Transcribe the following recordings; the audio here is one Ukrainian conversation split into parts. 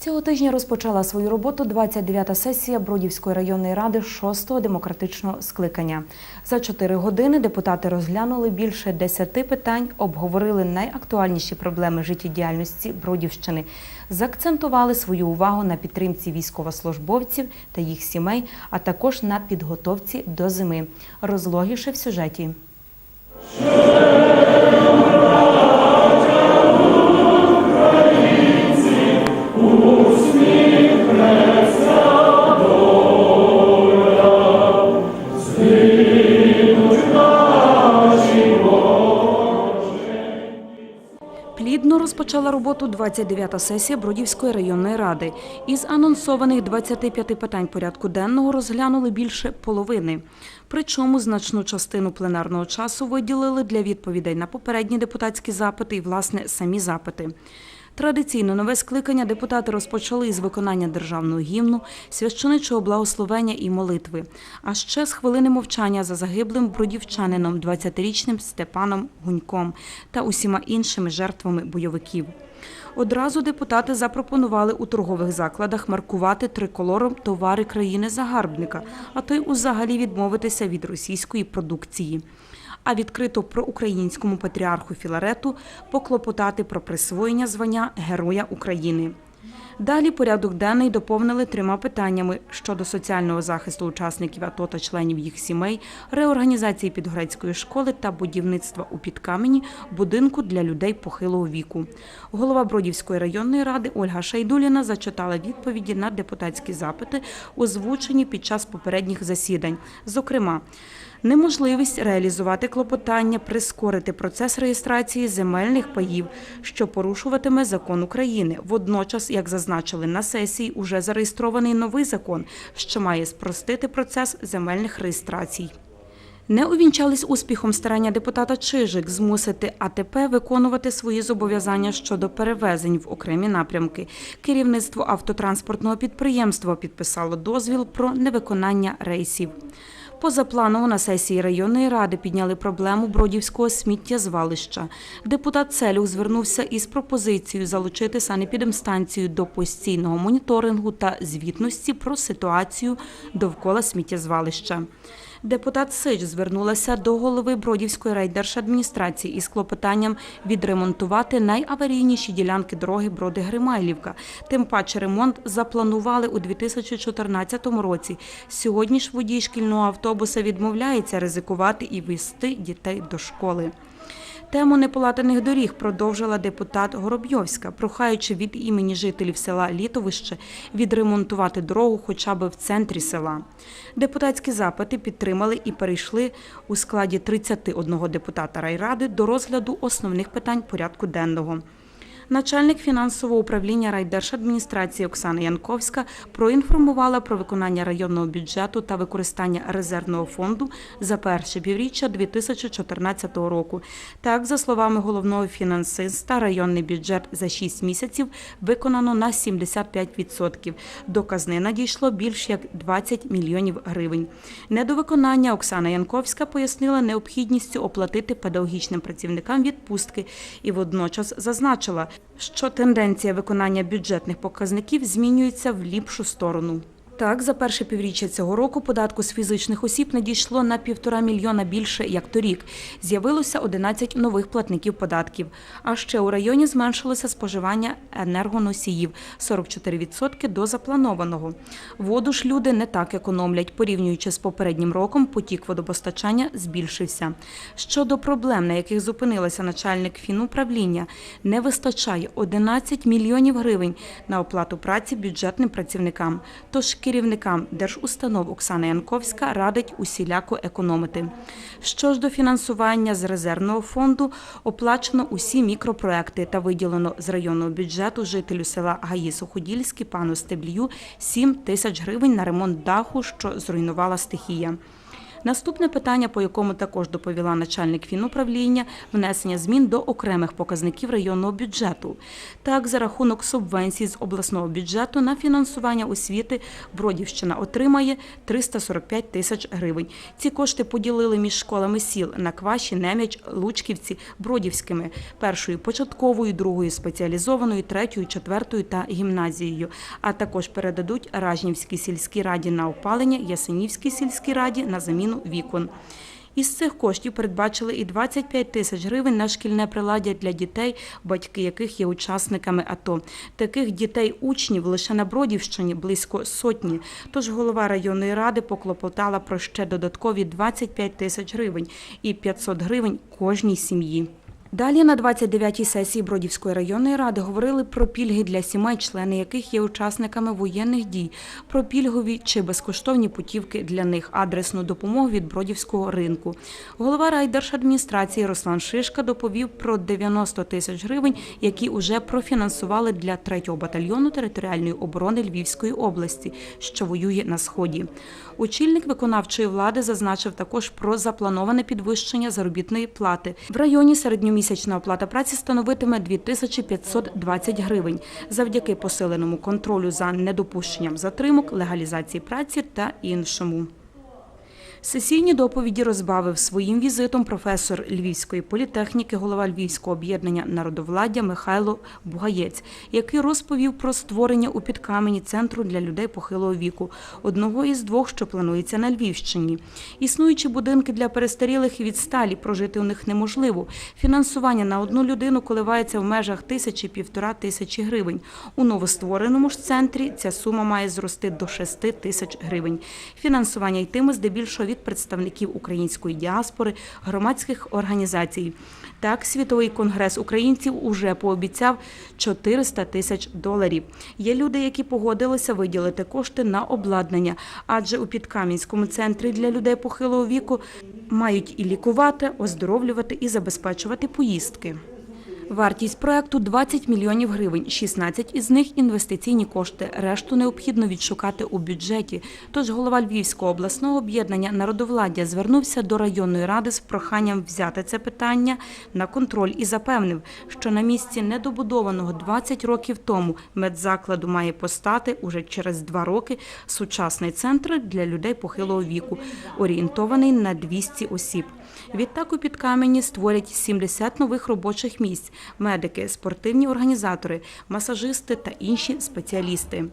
Цього тижня розпочала свою роботу 29-та сесія Бродівської районної ради 6-го демократичного скликання. За 4 години депутати розглянули більше 10 питань, обговорили найактуальніші проблеми життєдіяльності Бродівщини, заакцентували свою увагу на підтримці військовослужбовців та їх сімей, а також на підготовці до зими. Розлогіше в сюжеті. Плідно розпочала роботу 29-та сесія Бродівської районної ради. Із анонсованих 25 питань порядку денного розглянули більше половини. Причому значну частину пленарного часу виділили для відповідей на попередні депутатські запити і, власне, самі запити. Традиційно нове скликання депутати розпочали із виконання державного гімну, священичого благословення і молитви. А ще з хвилини мовчання за загиблим бродівчанином 20-річним Степаном Гуньком та усіма іншими жертвами бойовиків. Одразу депутати запропонували у торгових закладах маркувати триколором товари країни-загарбника, а то й узагалі відмовитися від російської продукції. А відкрито про українському патріарху Філарету поклопотати про присвоєння звання Героя України. Далі порядок денний доповнили трьома питаннями щодо соціального захисту учасників АТО та членів їх сімей, реорганізації підгорецької школи та будівництва у Підкамені будинку для людей похилого віку. Голова Бродівської районної ради Ольга Шайдуліна зачитала відповіді на депутатські запити, озвучені під час попередніх засідань. Зокрема, Неможливість реалізувати клопотання, прискорити процес реєстрації земельних паїв, що порушуватиме закон України. Водночас, як зазначили на сесії, уже зареєстрований новий закон, що має спростити процес земельних реєстрацій. Не увінчались успіхом старання депутата Чижик змусити АТП виконувати свої зобов'язання щодо перевезень в окремі напрямки. Керівництво автотранспортного підприємства підписало дозвіл про невиконання рейсів. Позапланово на сесії районної ради підняли проблему бродівського сміттєзвалища. Депутат Целюх звернувся із пропозицією залучити санепідемстанцію до постійного моніторингу та звітності про ситуацію довкола сміттєзвалища. Депутат Сич звернулася до голови Бродівської райдержадміністрації із клопотанням відремонтувати найаварійніші ділянки дороги Броди-Гримайлівка. Тим паче ремонт запланували у 2014 році. Сьогодні ж водій шкільного автобуса відмовляється ризикувати і вести дітей до школи. Тему неполатаних доріг продовжила депутат Горобйовська, прохаючи від імені жителів села Літовище відремонтувати дорогу хоча б в центрі села. Депутатські запити підтримали і перейшли у складі 31 депутата райради до розгляду основних питань порядку денного. Начальник фінансового управління райдержадміністрації Оксана Янковська проінформувала про виконання районного бюджету та використання резервного фонду за перше півріччя 2014 року. Так, за словами головного фінансиста, районний бюджет за 6 місяців виконано на 75%. До казни надійшло більш як 20 мільйонів гривень. Недовиконання Оксана Янковська пояснила необхідністю оплатити педагогічним працівникам відпустки і водночас зазначила, що тенденція виконання бюджетних показників змінюється в ліпшу сторону. Так, за перше півріччя цього року податку з фізичних осіб надійшло на півтора мільйона більше, як торік. З'явилося 11 нових платників податків. А ще у районі зменшилося споживання енергоносіїв – 44% до запланованого. Воду ж люди не так економлять. Порівнюючи з попереднім роком, потік водопостачання збільшився. Щодо проблем, на яких зупинилася начальник фінуправління, не вистачає 11 мільйонів гривень на оплату праці бюджетним працівникам. Тож керівникам держустанов Оксана Янковська радить усіляко економити. Що ж до фінансування з резервного фонду, оплачено усі мікропроекти та виділено з районного бюджету жителю села Гаї Суходільський пану Стеблію 7 тисяч гривень на ремонт даху, що зруйнувала стихія. Наступне питання, по якому також доповіла начальник фінуправління, внесення змін до окремих показників районного бюджету. Так, за рахунок субвенцій з обласного бюджету на фінансування освіти Бродівщина отримає 345 тисяч гривень. Ці кошти поділили між школами сіл Накваші, Нем'яч, Лучківці, Бродівськими, першою початковою, другою спеціалізованою, третьою, четвертою та гімназією, а також передадуть Ражнівській сільській раді на опалення, Ясенівській сільській раді на заміну вікон. Із цих коштів передбачили і 25 тисяч гривень на шкільне приладдя для дітей, батьки яких є учасниками АТО. Таких дітей-учнів лише на Бродівщині близько сотні. Тож голова районної ради поклопотала про ще додаткові 25 тисяч гривень і 500 гривень кожній сім'ї. Далі на 29-й сесії Бродівської районної ради говорили про пільги для сімей, члени яких є учасниками воєнних дій, про пільгові чи безкоштовні путівки для них, адресну допомогу від Бродівського ринку. Голова райдержадміністрації Руслан Шишка доповів про 90 тисяч гривень, які уже профінансували для 3-го батальйону територіальної оборони Львівської області, що воює на сході. Очільник виконавчої влади зазначив також про заплановане підвищення заробітної плати. В районі середньомісячна оплата праці становитиме 2520 гривень завдяки посиленому контролю за недопущенням затримок, легалізації праці та іншому. Сесійні доповіді розбавив своїм візитом професор Львівської політехніки, голова Львівського об'єднання народовладдя Михайло Бугаєць, який розповів про створення у підкамені центру для людей похилого віку, одного із двох, що планується на Львівщині. Існуючі будинки для перестарілих і відсталі, прожити у них неможливо. Фінансування на одну людину коливається в межах тисячі-півтора тисячі гривень. У новоствореному ж центрі ця сума має зрости до 6 тисяч гривень. Фінансування йтиме здебільшого від представників української діаспори, громадських організацій. Так, світовий конгрес українців уже пообіцяв 400 тисяч доларів. Є люди, які погодилися виділити кошти на обладнання, адже у Підкам'янському центрі для людей похилого віку мають і лікувати, оздоровлювати і забезпечувати поїздки. Вартість проекту 20 мільйонів гривень, 16 із них інвестиційні кошти. Решту необхідно відшукати у бюджеті. Тож голова Львівського обласного об'єднання народовладдя звернувся до районної ради з проханням взяти це питання на контроль і запевнив, що на місці недобудованого 20 років тому медзакладу має постати уже через два роки сучасний центр для людей похилого віку, орієнтований на 200 осіб. Відтак у Підкамені створять 70 нових робочих місць медики, спортивні організатори, масажисти та інші спеціалісти.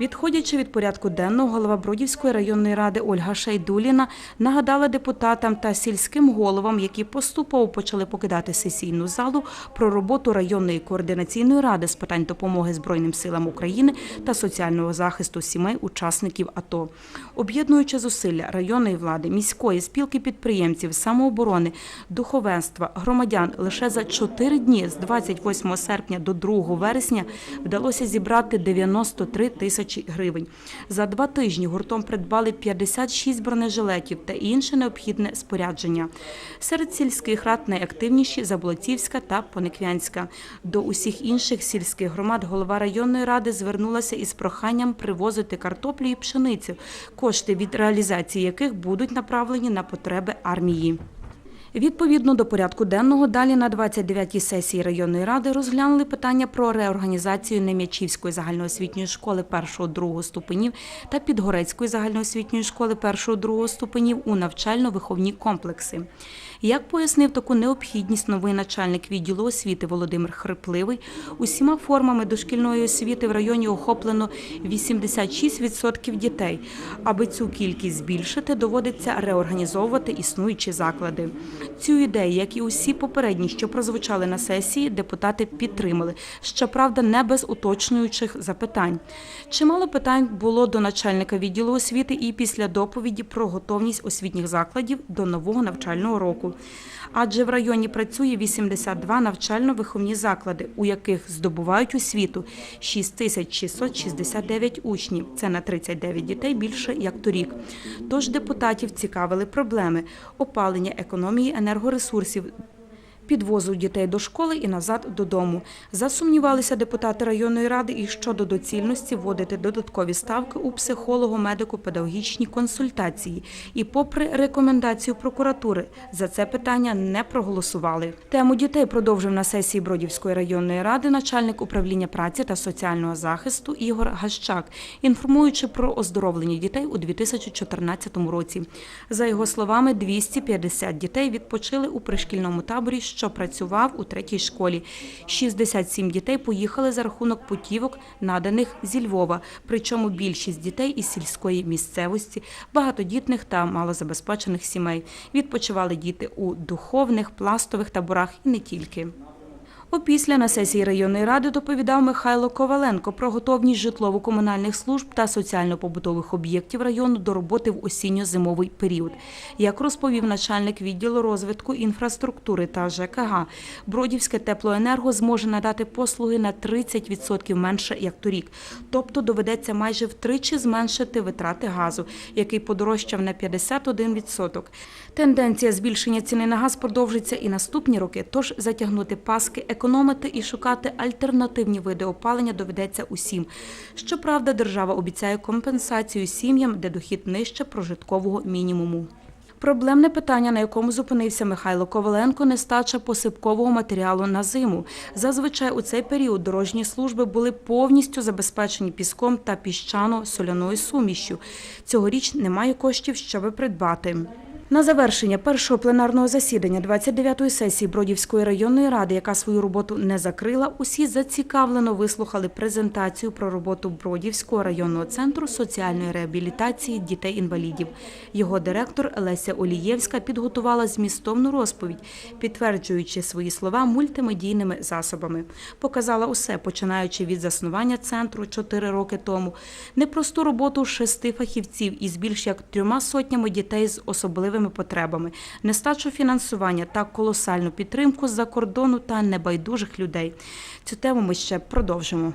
Відходячи від порядку денного, голова Бродівської районної ради Ольга Шайдуліна нагадала депутатам та сільським головам, які поступово почали покидати сесійну залу, про роботу районної координаційної ради з питань допомоги Збройним силам України та соціального захисту сімей учасників АТО. Об'єднуючи зусилля районної влади, міської спілки підприємців, самооборони, духовенства, громадян лише за чотири дні з 28 серпня до 2 вересня вдалося зібрати 93 тисячі гривень. За два тижні гуртом придбали 56 бронежилетів та інше необхідне спорядження. Серед сільських рад найактивніші Заболотівська та Пониквянська. До усіх інших сільських громад голова районної ради звернулася із проханням привозити картоплю і пшеницю, кошти від реалізації яких будуть направлені на потреби армії. Відповідно до порядку денного, далі на 29-й сесії районної ради розглянули питання про реорганізацію Нем'ячівської загальноосвітньої школи 1-2 ступенів та Підгорецької загальноосвітньої школи 1-2 ступенів у навчально-виховні комплекси. Як пояснив таку необхідність новий начальник відділу освіти Володимир Хрипливий, усіма формами дошкільної освіти в районі охоплено 86% дітей. Аби цю кількість збільшити, доводиться реорганізовувати існуючі заклади. Цю ідею, як і усі попередні, що прозвучали на сесії, депутати підтримали. Щоправда, не без уточнюючих запитань. Чимало питань було до начальника відділу освіти і після доповіді про готовність освітніх закладів до нового навчального року. Адже в районі працює 82 навчально-виховні заклади, у яких здобувають освіту 6669 учнів. Це на 39 дітей більше як торік. Тож депутатів цікавили проблеми опалення, економії енергоресурсів. Підвозу дітей до школи і назад додому. Засумнівалися депутати районної ради і щодо доцільності вводити додаткові ставки у психолого-медико-педагогічні консультації. І попри рекомендацію прокуратури, за це питання не проголосували. Тему дітей продовжив на сесії Бродівської районної ради начальник управління праці та соціального захисту Ігор Гащак, інформуючи про оздоровлення дітей у 2014 році. За його словами, 250 дітей відпочили у пришкільному таборі, що працював у третій школі. 67 дітей поїхали за рахунок путівок, наданих зі Львова. Причому більшість дітей із сільської місцевості, багатодітних та малозабезпечених сімей. Відпочивали діти у духовних, пластових таборах і не тільки. Опісля на сесії районної ради доповідав Михайло Коваленко про готовність житлово-комунальних служб та соціально-побутових об'єктів району до роботи в осінньо-зимовий період. Як розповів начальник відділу розвитку інфраструктури та ЖКГ, Бродівське теплоенерго зможе надати послуги на 30% менше, як торік. Тобто доведеться майже втричі зменшити витрати газу, який подорожчав на 51%. Тенденція збільшення ціни на газ продовжиться і наступні роки, тож затягнути паски, економити і шукати альтернативні види опалення доведеться усім. Щоправда, держава обіцяє компенсацію сім'ям, де дохід нижче прожиткового мінімуму. Проблемне питання, на якому зупинився Михайло Коваленко, нестача посипкового матеріалу на зиму. Зазвичай у цей період дорожні служби були повністю забезпечені піском та піщано-соляною сумішю. Цьогоріч немає коштів, щоб придбати. На завершення першого пленарного засідання 29-ї сесії Бродівської районної ради, яка свою роботу не закрила, усі зацікавлено вислухали презентацію про роботу Бродівського районного центру соціальної реабілітації дітей-інвалідів. Його директор Леся Олієвська підготувала змістовну розповідь, підтверджуючи свої слова мультимедійними засобами. Показала усе, починаючи від заснування центру 4 роки тому, непросту роботу шести фахівців із більш як трьома сотнями дітей з особливими потребами, нестачу фінансування та колосальну підтримку з-за кордону та небайдужих людей. Цю тему ми ще продовжимо.